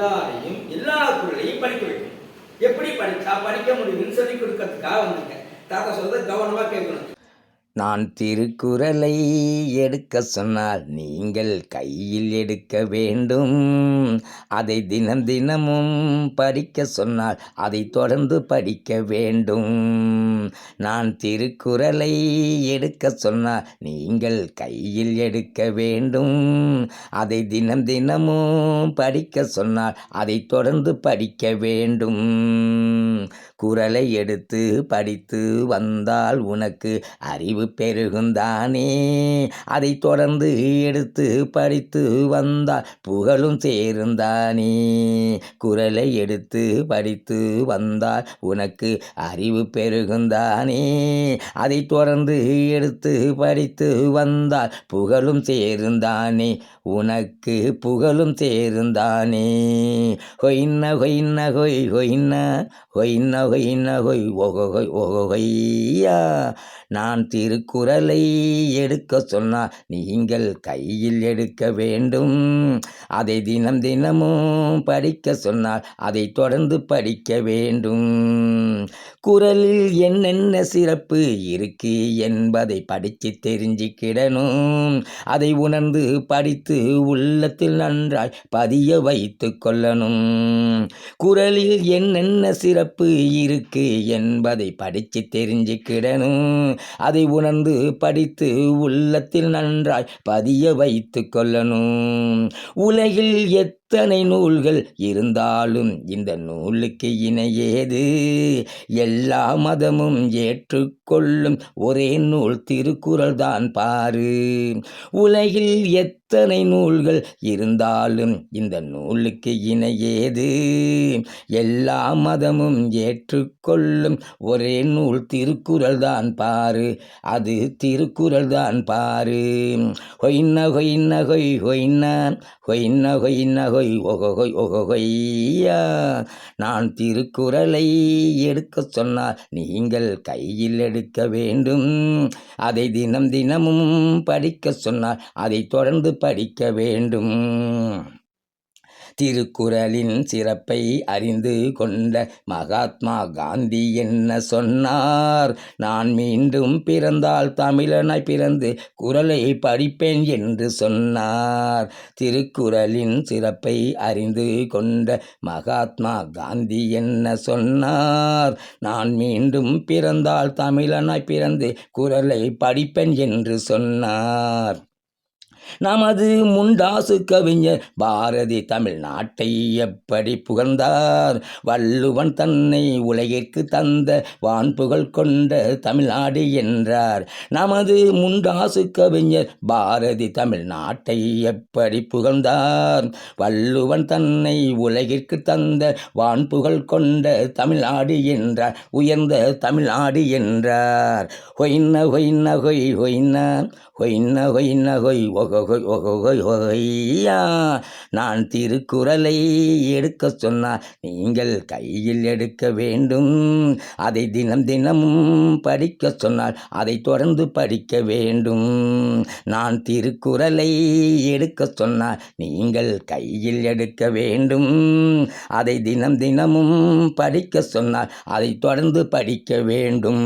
எல்லாரையும் எல்லா குரலையும் படிக்க வைக்கணும். எப்படி படிச்சா படிக்க முடியும்னு சொல்லி கொடுக்கறதுக்காக வந்திருக்கேன். தாத்தா சொல்றது கவனமா கேட்க நான் திருக்குறளை எடுக்க சொன்னால் நீங்கள் கையில் எடுக்க வேண்டும். அதை தினம் தினமும் படிக்க சொன்னால் அதை தொடர்ந்து படிக்க வேண்டும். நான் திருக்குறளை எடுக்க சொன்னால் நீங்கள் கையில் எடுக்க வேண்டும். அதை தினம் தினமும் படிக்க சொன்னால் அதை தொடர்ந்து படிக்க வேண்டும். குறளை எடுத்து படித்து வந்தால் உனக்கு அறிவு பெருகுந்தானே. அதை தொடர்ந்து எடுத்து படித்து வந்தால் புகழும் சேருந்தானே. குரலை எடுத்து படித்து வந்தால் உனக்கு அறிவு பெருகுந்தானே. அதை தொடர்ந்து எடுத்து படித்து வந்தால் புகழும் சேருந்தானே. உனக்கு புகழும் சேருந்தானே. ஹொய்ன ஹொய்ன ஹொய் ஹொய்ன ஹொய்ன இன்னகை ஒகை ஒகொய் நான் திருக்குறளை எடுக்க சொன்னால் நீங்கள் கையில் எடுக்க வேண்டும். அதை தினம் தினமும் படிக்க சொன்னால் அதை தொடர்ந்து படிக்க வேண்டும். குறளில் என்னென்ன சிறப்பு இருக்கு என்பதை படித்து தெரிஞ்சுக்கிடணும். அதை உணர்ந்து படித்து உள்ளத்தில் நன்றாய் பதிய வைத்து கொள்ளணும். குறளில் என்னென்ன சிறப்பு இருக்கு என்பதை படித்து தெரிஞ்சுக்கிடணும். அதை உணர்ந்து படித்து உள்ளத்தில் நன்றாய் பதிய வைத்து கொள்ளணும். உலகில் எத் எத்தனை நூல்கள் இருந்தாலும் இந்த நூலுக்கு இணையேது. எல்லா மதமும் ஏற்றுக்கொள்ளும் ஒரே நூல் திருக்குறள் தான் பாரு. உலகில் எத்தனை நூல்கள் இருந்தாலும் இந்த நூலுக்கு இணையேது. எல்லா மதமும் ஏற்றுக்கொள்ளும் ஒரே நூல் திருக்குறள் தான் பாரு. அது திருக்குறள் தான் பாரு. ஹொய்ன ஹொய்ன ஹொய் ஹொய்ன ஹொய்ன ஹொய்ன ஹொய் ஒகொகொய் ஒகொகொய் ஒகொகொய்யா. நான் திருக்குறளை எடுக்க சொன்னால் நீங்கள் கையில் எடுக்க வேண்டும். அதை தினம் தினமும் படிக்க சொன்னால் அதை தொடர்ந்து படிக்க வேண்டும். திருக்குறளின் சிறப்பை அறிந்து கொண்ட மகாத்மா காந்தி என்ன சொன்னார்? நான் மீண்டும் பிறந்தால் தமிழனாய் பிறந்து குரலை படிப்பேன் என்று சொன்னார். திருக்குறளின் சிறப்பை அறிந்து கொண்ட மகாத்மா காந்தி என்ன சொன்னார்? நான் மீண்டும் பிறந்தால் தமிழனாய் பிறந்து குரலை படிப்பேன் என்று சொன்னார். நமது முண்டாசு கவிஞர் பாரதி தமிழ்நாட்டை எப்படி புகழ்ந்தார்? வள்ளுவன் தன்னை உலகிற்கு தந்த வான்புகழ் கொண்ட தமிழ்நாடு என்றார். நமது முண்டாசு கவிஞர் பாரதி தமிழ்நாட்டை எப்படி புகழ்ந்தார்? வள்ளுவன் தன்னை உலகிற்கு தந்த வான்புகழ் கொண்ட தமிழ்நாடு என்றார். உயர்ந்த தமிழ்நாடு என்றார். ஹொய்ன ஹொய்ன ஹொய் ஹொய்ன ஹொய்ன ஹொய்ன ஹொய் ஒக ஒகொய் நான் திருக்குறளை எடுக்க சொன்னால் நீங்கள் கையில் எடுக்க வேண்டும். அதை தினம் தினமும் படிக்க சொன்னால் அதை தொடர்ந்து படிக்க வேண்டும். நான் திருக்குறளை எடுக்க சொன்னால் நீங்கள் கையில் எடுக்க வேண்டும். அதை தினம் தினமும் படிக்க சொன்னால் அதை தொடர்ந்து படிக்க வேண்டும்.